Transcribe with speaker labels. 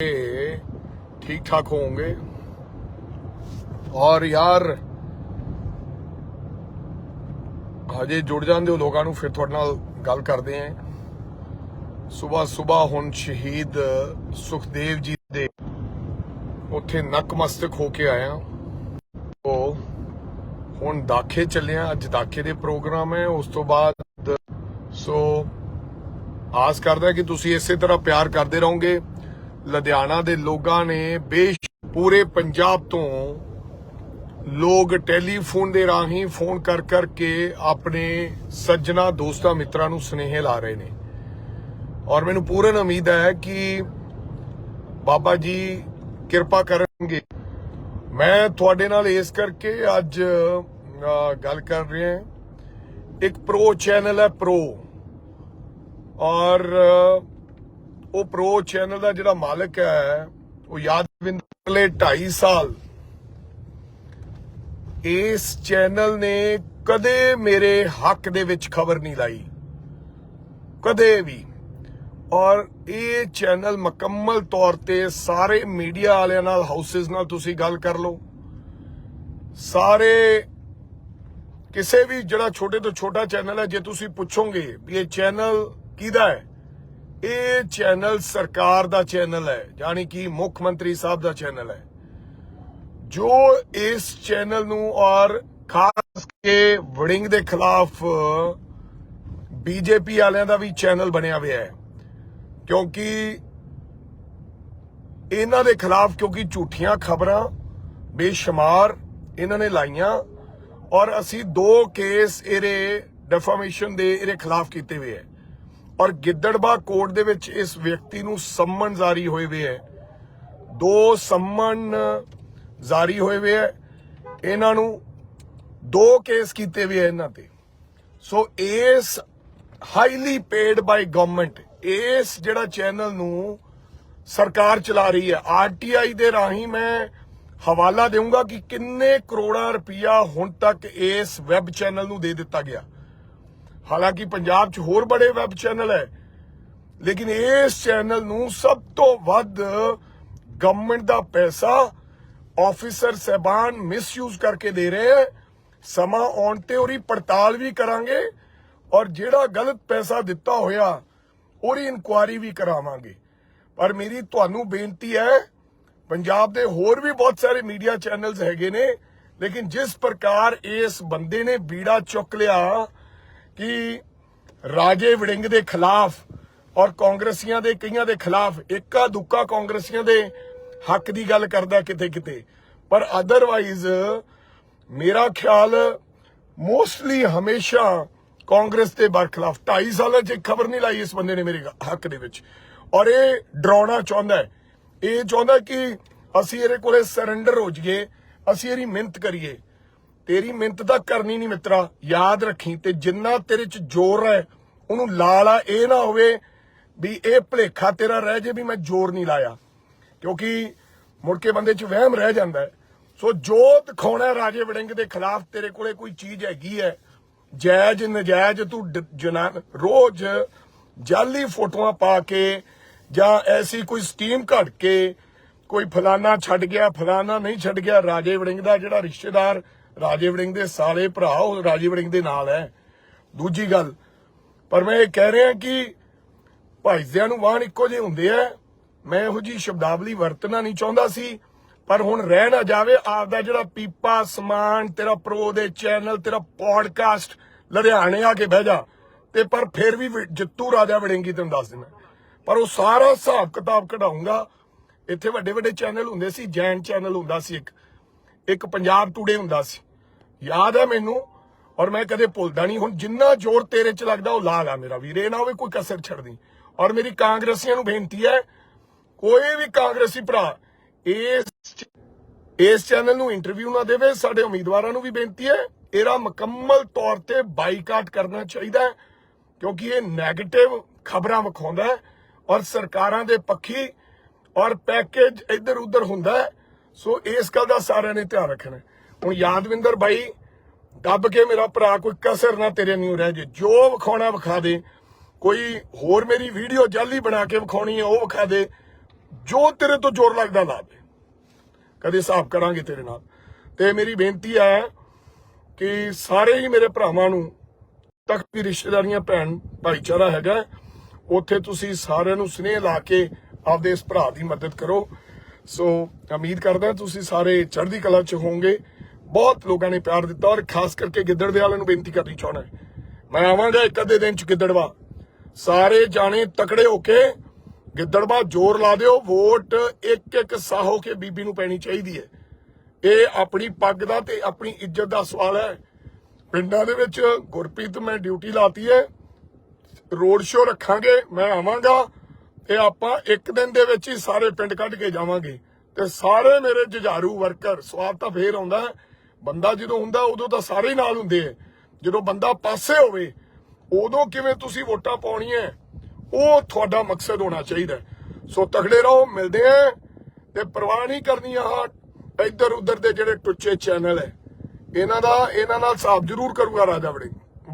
Speaker 1: ठीक ठाक होंगे ਔਰ ਯਾਰ ਹਜੇ ਜੁੜ ਜਾਂਦੇ ਹੋ ਲੋਕਾਂ ਨੂੰ ਫਿਰ ਤੁਹਾਡੇ ਨਾਲ ਗੱਲ ਕਰਦੇ ਆਂ ਸਵੇਰ ਸਵੇਰ ਹੁਣ ਸ਼ਹੀਦ ਸੁਖਦੇਵ ਜੀ ਦੇ ਉੱਥੇ ਨਕਮਸਤਕ ਹੋ ਕੇ ਆਇਆ ਉਹ ਹੁਣ ਦਾਖੇ ਚੱਲਿਆ ਅੱਜ ਦਾਖੇ ਦੇ ਪ੍ਰੋਗਰਾਮ ਹੈ ਉਸ ਤੋਂ ਬਾਅਦ ਸੋ ਆਸ ਕਰਦਾ ਕਿ ਤੁਸੀਂ ਇਸੇ ਤਰ੍ਹਾਂ ਪਿਆਰ ਕਰਦੇ ਰਹੋਗੇ ਲੁਧਿਆਣਾ ਦੇ ਲੋਕਾਂ ਨੇ ਬੇਸ਼ ਪੂਰੇ ਪੰਜਾਬ ਤੋਂ ਲੋਕ ਟੈਲੀਫੋਨ ਦੇ ਰਾਹੀਂ ਫੋਨ ਕਰ ਕਰਕੇ ਆਪਣੇ ਸੱਜਣਾ, ਦੋਸਤਾਂ, ਮਿੱਤਰਾਂ ਨੂੰ ਸੁਨੇਹੇ ਲਾ ਰਹੇ ਨੇ। ਔਰ ਮੈਨੂੰ ਪੂਰਨ ਉਮੀਦ ਹੈ ਕਿ ਬਾਬਾ ਜੀ ਕਿਰਪਾ ਕਰਨਗੇ। ਮੈਂ ਤੁਹਾਡੇ ਨਾਲ ਇਸ ਕਰਕੇ ਅੱਜ ਗੱਲ ਕਰ ਰਿਹਾ ਹਾਂ। ਇੱਕ ਪ੍ਰੋ ਚੈਨਲ ਹੈ ਪ੍ਰੋ ਔਰ ਉਹ ਪ੍ਰੋ ਚੈਨਲ ਦਾ ਜਿਹੜਾ ਮਾਲਕ ਹੈ, ਉਹ ਯਾਦਵਿੰਦਰ ਲੈ 2.5 ਸਾਲ ਇਸ ਚੈਨਲ ਨੇ ਕਦੇ ਮੇਰੇ ਹੱਕ ਦੇ ਵਿੱਚ ਖਬਰ ਨਹੀਂ ਲਾਈ। ਕਦੇ ਵੀ। ਔਰ ਇਹ ਚੈਨਲ ਮੁਕੰਮਲ ਤੌਰ ਤੇ ਸਾਰੇ ਮੀਡੀਆ ਵਾਲਿਆਂ ਨਾਲ ਹਾਊਸਸ ਨਾਲ ਤੁਸੀਂ ਗੱਲ ਕਰ ਲਓ। ਸਾਰੇ ਕਿਸੇ ਵੀ ਜਿਹੜਾ ਛੋਟੇ ਤੋਂ ਛੋਟਾ ਚੈਨਲ ਹੈ, ਜੇ ਤੁਸੀਂ ਪੁੱਛੋਗੇ ਵੀ ਇਹ ਚੈਨਲ ਕਿਹਦਾ ਹੈ ਇਹ ਚੈਨਲ ਸਰਕਾਰ ਦਾ ਚੈਨਲ ਹੈ, ਯਾਨੀ ਕਿ ਮੁੱਖ ਮੰਤਰੀ ਸਾਹਿਬ ਦਾ ਚੈਨਲ ਹੈ। ਜੋ ਇਸ ਚੈਨਲ ਨੂੰ ਔਰ ਖਾਸ ਕੇ ਵੜਿੰਗ ਦੇ ਖਿਲਾਫ, ਬੀਜੇਪੀ ਵਾਲਿਆਂ ਦਾ ਵੀ ਚੈਨਲ ਬਣਿਆ ਹੋਇਆ ਹੈ। ਕਿਉਂਕਿ ਇਹਨਾਂ ਦੇ ਖਿਲਾਫ ਕਿਉਂਕਿ ਝੂਠੀਆਂ ਖਬਰਾਂ ਬੇਸ਼ੁਮਾਰ ਇਹਨਾਂ ਨੇ ਲਾਈਆਂ ਔਰ ਅਸੀਂ ਦੋ ਕੇਸ ਇਹਦੇ ਡੈਫਾਮੇਸ਼ਨ ਦੇ ਇਹਦੇ ਖਿਲਾਫ ਕੀਤੇ ਹੋਏ ਹੈ। ਔਰ ਗਿੱਦੜਬਾ ਕੋਰਟ ਦੇ ਵਿੱਚ ਇਸ ਵਿਅਕਤੀ ਨੂੰ ਸੰਮਨ ਜਾਰੀ ਹੋਏ ਹੋਏ ਹੈ। ਦੋ ਸੰਮਨ ਜਾਰੀ ਹੋਏ ਹੋਏ ਹੈ। ਇਹਨਾਂ ਨੂੰ ਦੋ ਕੇਸ ਕੀਤੇ ਹੋਏ ਹੈ ਇਹਨਾਂ ਤੇ। ਸੋ ਇਸ ਹਾਈਲੀ ਪੇਡ ਬਾਈ ਗਵਰਨਮੈਂਟ ਇਸ ਜਿਹੜਾ ਚੈਨਲ ਨੂੰ ਸਰਕਾਰ ਚਲਾ ਰਹੀ ਹੈ। ਆਰਟੀਆਈ ਦੇ ਰਾਹੀਂ ਮੈਂ ਹਵਾਲਾ ਦੇਵਾਂਗਾ ਕਿ ਕਿੰਨੇ ਕਰੋੜਾਂ ਰੁਪਇਆ ਹੁਣ ਤੱਕ ਇਸ ਵੈਬ ਚੈਨਲ ਨੂੰ ਦੇ ਦਿੱਤਾ ਗਿਆ। ਹਾਲਾਂਕਿ ਪੰਜਾਬ 'ਚ ਹੋਰ ਬੜੇ ਵੈਬ ਚੈਨਲ ਹੈ, ਲੇਕਿਨ ਇਸ ਚੈਨਲ ਨੂੰ ਸਭ ਤੋਂ ਵੱਧ ਗਵਰਨਮੈਂਟ ਦਾ ਪੈਸਾ ਆਫੀਸਰ ਸਹਿਬਾਨ ਮਿਸਯੂਜ਼ ਕਰਕੇ ਦੇ ਰਹੇ ਹੈ। ਸਮਾਂ ਆਉਣ ਤੇ ਉਹਦੀ ਪੜਤਾਲ ਵੀ ਕਰਾਂਗੇ ਔਰ ਜਿਹੜਾ ਗਲਤ ਪੈਸਾ ਦਿੱਤਾ ਹੋਇਆ, ਉਹਦੀ ਇਨਕੁਆਰੀ ਵੀ ਕਰਾਵਾਂਗੇ। ਪਰ ਮੇਰੀ ਤੁਹਾਨੂੰ ਬੇਨਤੀ ਹੈ, ਪੰਜਾਬ ਦੇ ਹੋਰ ਵੀ ਬਹੁਤ ਸਾਰੇ ਮੀਡੀਆ ਚੈਨਲਸ ਹੈਗੇ ਨੇ, ਲੇਕਿਨ ਜਿਸ ਪ੍ਰਕਾਰ ਇਸ ਬੰਦੇ ਨੇ ਬੀੜਾ ਚੁੱਕ ਲਿਆ ਕਿ ਰਾਜੇ ਵੜਿੰਗ ਦੇ ਖਿਲਾਫ ਔਰ ਕਾਂਗਰਸੀਆਂ ਦੇ ਕਈਆਂ ਦੇ ਖਿਲਾਫ ਇੱਕਾ ਦੁੱਕਾ ਕਾਂਗਰਸੀਆਂ ਦੇ ਹੱਕ ਦੀ ਗੱਲ ਕਰਦਾ ਕਿਤੇ ਕਿਤੇ ਪਰ ਅਦਰਵਾਈਜ਼ ਮੇਰਾ ਖਿਆਲ ਮੋਸਟਲੀ ਹਮੇਸ਼ਾ ਕਾਂਗਰਸ ਦੇ ਬਰਖਲਾਫ 2.5 ਸਾਲਾਂ 'ਚ ਖਬਰ ਨਹੀਂ ਲਾਈ ਇਸ ਬੰਦੇ ਨੇ ਮੇਰੇ ਹੱਕ ਦੇ ਵਿੱਚ। ਔਰ ਇਹ ਡਰਾਉਣਾ ਚਾਹੁੰਦਾ ਹੈ। ਇਹ ਚਾਹੁੰਦਾ ਕਿ ਅਸੀਂ ਇਹਦੇ ਕੋਲੇ ਸਰੈਂਡਰ ਹੋ ਜਾਈਏ, ਅਸੀਂ ਇਹਦੀ ਮਿਹਨਤ ਕਰੀਏ। ਤੇਰੀ ਮਿਹਨਤ ਤਾਂ ਕਰਨੀ ਨਹੀਂ ਮਿੱਤਰਾ, ਯਾਦ ਰੱਖੀ ਤੇ ਜਿੰਨਾ ਤੇਰੇ 'ਚ ਜ਼ੋਰ ਹੈ, ਉਹਨੂੰ ਲਾ ਲਾ ਇਹ ਨਾ ਹੋਵੇ ਵੀ ਇਹ ਭਲੇਖਾ ਤੇਰਾ ਰਹਿ ਜੇ ਵੀ ਮੈਂ ਜ਼ੋਰ ਨਹੀਂ ਲਾਇਆ। ਕਿਉਂਕਿ ਮੁੜ ਕੇ ਬੰਦੇ 'ਚ ਵਹਿਮ ਰਹਿ ਜਾਂਦਾ ਹੈ। ਸੋ ਜੋ ਦਿਖਾਉਣਾ ਰਾਜੇ ਵੜਿੰਗ ਦੇ ਖਿਲਾਫ ਤੇਰੇ ਕੋਲੇ ਕੋਈ ਚੀਜ਼ ਹੈਗੀ ਹੈ, ਜਾਇਜ਼, ਨਜਾਇਜ਼ ਤੂੰ ਡ- ਜਨਾ ਰੋਜ਼ ਜਾਲੀ ਫੋਟੋਆਂ ਪਾ ਕੇ ਜਾਂ ਐਸੀ ਕੋਈ ਸਕੀਮ ਘੜ ਕੇ ਕੋਈ ਫਲਾਨਾ ਛੱਡ ਗਿਆ, ਫਲਾਨਾ ਨਹੀਂ ਛੱਡ ਗਿਆ, ਰਾਜੇ ਵੜਿੰਗ ਦਾ ਜਿਹੜਾ ਰਿਸ਼ਤੇਦਾਰ ਰਾਜੇ ਵੜਿੰਗ ਦੇ ਸਾਲੇ ਭਰਾ, ਉਹ ਰਾਜੇ ਵੜਿੰਗ ਦੇ ਨਾਲ ਹੈ। ਦੂਜੀ ਗੱਲ, ਪਰ ਮੈਂ ਇਹ ਕਹਿ ਰਿਹਾ ਕਿ ਭਾਈਜ਼ਿਆਂ ਨੂੰ ਵਾਹਨ ਇੱਕੋ ਜਿਹੇ ਹੁੰਦੇ ਆ। ਮੈਂ ਇਹੋ ਜੀ ਸ਼ਬਦਾਵਲੀ ਵਰਤਣਾ ਨਹੀਂ ਚਾਹੁੰਦਾ ਸੀ, ਪਰ ਹੁਣ ਰਹਿ ਨਾ ਜਾਵੇ ਆਪਦਾ ਜਿਹੜਾ ਪੀਪਾ ਸਮਾਨ, ਤੇਰਾ ਪ੍ਰੋ ਦੇ ਚੈਨਲ, ਤੇਰਾ ਪੋਡਕਾਸਟ ਲੁਧਿਆਣੇ ਆ ਕੇ ਬਹਿ ਜਾ। ਤੇ ਪਰ ਫਿਰ ਵੀ ਜਿੱਤੂ ਰਾਜਾ ਵੜਿੰਗੀ ਤੈਨੂੰ ਦੱਸ ਦਿੰਦਾ। ਪਰ ਉਹ ਸਾਰਾ ਹਿਸਾਬ ਕਿਤਾਬ ਕਢਾਉਂਗਾ ਇੱਥੇ ਵੱਡੇ ਵੱਡੇ ਚੈਨਲ ਹੁੰਦੇ ਸੀ, ਜੈਨ ਚੈਨਲ ਹੁੰਦਾ ਸੀ ਇੱਕ। ਇੱਕ ਪੰਜਾਬ ਟੂਡੇ ਹੁੰਦਾ ਸੀ। ਯਾਦ ਹੈ ਮੈਨੂੰ? ਔਰ ਮੈਂ ਕਦੇ ਭੁੱਲਦਾ ਨਹੀਂ। ਹੁਣ ਜਿੰਨਾ ਜ਼ੋਰ ਤੇਰੇ 'ਚ ਲੱਗਦਾ, ਉਹ ਲਾ ਲਾ ਮੇਰਾ ਵੀਰ। ਨਾ ਹੋਵੇ ਕੋਈ ਕਸਰ ਛੱਡਦੀ। ਔਰ ਮੇਰੀ ਕਾਂਗਰਸੀਆਂ ਨੂੰ ਬੇਨਤੀ ਹੈ, ਕੋਈ ਵੀ ਕਾਂਗਰਸੀ ਭਰਾ ਇਸ ਇਸ ਚੈਨਲ ਨੂੰ ਇੰਟਰਵਿਊ ਨਾ ਦੇਵੇ। ਸਾਡੇ ਉਮੀਦਵਾਰਾਂ ਨੂੰ ਵੀ ਬੇਨਤੀ ਹੈ, ਇਹਦਾ ਮੁਕੰਮਲ ਤੌਰ ਤੇ ਬਾਈਕਾਟ ਕਰਨਾ ਚਾਹੀਦਾ ਹੈ, ਕਿਉਂਕਿ ਇਹ 네ਗੇਟਿਵ ਖਬਰਾਂ ਵਿਖਾਉਂਦਾ ਹੈ ਔਰ ਸਰਕਾਰਾਂ ਦੇ ਪੱਖੀ ਔਰ ਪੈਕੇਜ ਇੱਧਰ ਉੱਧਰ ਹੁੰਦਾ ਹੈ। ਸੋ ਇਸ ਗੱਲ ਦਾ ਸਾਰਿਆਂ ਨੇ ਧਿਆਨ ਰੱਖਣਾ ਹੁਣ ਯਾਦਵਿੰਦਰ ਬਾਈ, ਦੱਬ ਕੇ ਮੇਰਾ ਭਰਾ, ਕੋਈ ਕਸਰ ਨਾ ਤੇਰੇ ਨਹੀਂ ਰਹਿ ਜੇ। ਜੋ ਵਿਖਾਉਣਾ ਵਿਖਾ ਦੇ। ਕੋਈ ਹੋਰ ਮੇਰੀ ਵੀਡੀਓ ਜਾਲੀ ਬਣਾ ਕੇ ਵਿਖਾਉਣੀ ਹੈ, ਉਹ ਵਿਖਾ ਦੇ। ਜੋ ਤੇਰੇ ਤੋਂ ਜ਼ੋਰ ਲੱਗਦਾ, ਲਾ ਦੇ। ਕਦੇ ਹਿਸਾਬ ਕਰਾਂਗੇ ਤੇਰੇ ਨਾਲ। ਤੇ ਮੇਰੀ ਬੇਨਤੀ ਹੈ ਕਿ ਸਾਰੇ ਹੀ ਮੇਰੇ ਭਰਾਵਾਂ ਨੂੰ ਤੱਕ ਦੀ ਰਿਸ਼ਤੇਦਾਰੀਆਂ, ਭੈਣ, ਭਾਈਚਾਰਾ ਹੈਗਾ ਉੱਥੇ ਤੁਸੀਂ ਸਾਰਿਆਂ ਨੂੰ ਸਨੇਹ ਲਾ ਕੇ ਆਪਦੇ ਇਸ ਭਰਾ ਦੀ ਮਦਦ ਕਰੋ। ਸੋ ਉਮੀਦ ਕਰਦਾ ਤੁਸੀਂ ਸਾਰੇ ਚੜ੍ਹਦੀ ਕਲਾ ਚ ਹੋਵੋਗੇ। ਬਹੁਤ ਲੋਕਾਂ ਨੇ ਪਿਆਰ ਦਿੱਤਾ ਔਰ ਖਾਸ ਕਰਕੇ ਗਿੱਦੜ ਦੇ ਵਾਲਿਆਂ ਨੂੰ ਬੇਨਤੀ ਕਰਨੀ ਚਾਹੁੰਦਾ ਮੈਂ ਆਵਾਂਗਾ ਇੱਕ ਅੱਧੇ ਦਿਨ ਚ ਗਿੱਦੜਵਾ। ਸਾਰੇ ਜਾਣੇ ਤਕੜੇ ਹੋ ਕੇ ਗਿੱਦੜਵਾ ਜ਼ੋਰ ਲਾ ਦਿਓ, ਵੋਟ ਇੱਕ ਇੱਕ ਸਾਹ ਕੇ ਬੀਬੀ ਨੂੰ ਪੈਣੀ ਚਾਹੀਦੀ ਹੈ। ਇਹ ਆਪਣੀ ਪੱਗ ਦਾ ਤੇ ਆਪਣੀ ਇੱਜ਼ਤ ਦਾ ਸਵਾਲ ਹੈ। ਪਿੰਡਾਂ ਦੇ ਵਿੱਚ ਗੁਰਪ੍ਰੀਤ, ਮੈਂ ਡਿਊਟੀ ਲਾਤੀ ਹੈ। ਰੋਡ ਸ਼ੋਅ ਰੱਖਾਂਗੇ, ਮੈਂ ਆਵਾਂਗਾ ਤੇ ਆਪਾਂ ਇੱਕ ਦਿਨ ਦੇ ਵਿੱਚ ਹੀ ਸਾਰੇ ਪਿੰਡ ਕੱਢ ਕੇ ਜਾਵਾਂਗੇ। ਤੇ ਸਾਰੇ ਮੇਰੇ ਜੁਝਾਰੂ ਵਰਕਰ, ਸਵਾਦ ਤਾਂ ਫੇਰ ਆਉਂਦਾ ਹੈ। ਬੰਦਾ ਜਦੋਂ ਹੁੰਦਾ, ਉਦੋਂ ਤਾਂ ਸਾਰੇ ਹੀ ਨਾਲ ਹੁੰਦੇ ਆ। ਜਦੋਂ ਬੰਦਾ ਪਾਸੇ ਹੋਵੇ, ਉਦੋਂ ਕਿਵੇਂ ਤੁਸੀਂ ਵੋਟਾਂ ਪਾਉਣੀਆਂ? ਉਹ ਤੁਹਾਡਾ ਮਕਸਦ ਹੋਣਾ ਚਾਹੀਦਾ ਸੋ ਤਗੜੇ ਰਹੋ, ਮਿਲਦੇ ਆ ਤੇ ਪਰਵਾਹ ਨਹੀਂ ਕਰਨੀ ਆਹ ਇੱਧਰ ਉੱਧਰ ਦੇ ਜਿਹੜੇ ਟੁੱਚੇ ਚੈਨਲ ਹੈ, ਇਹਨਾਂ ਦਾ, ਇਹਨਾਂ ਨਾਲ ਸਾਫ਼ ਜ਼ਰੂਰ ਕਰੂਗਾ ਰਾਜਾ ਵੜਿੰਗ।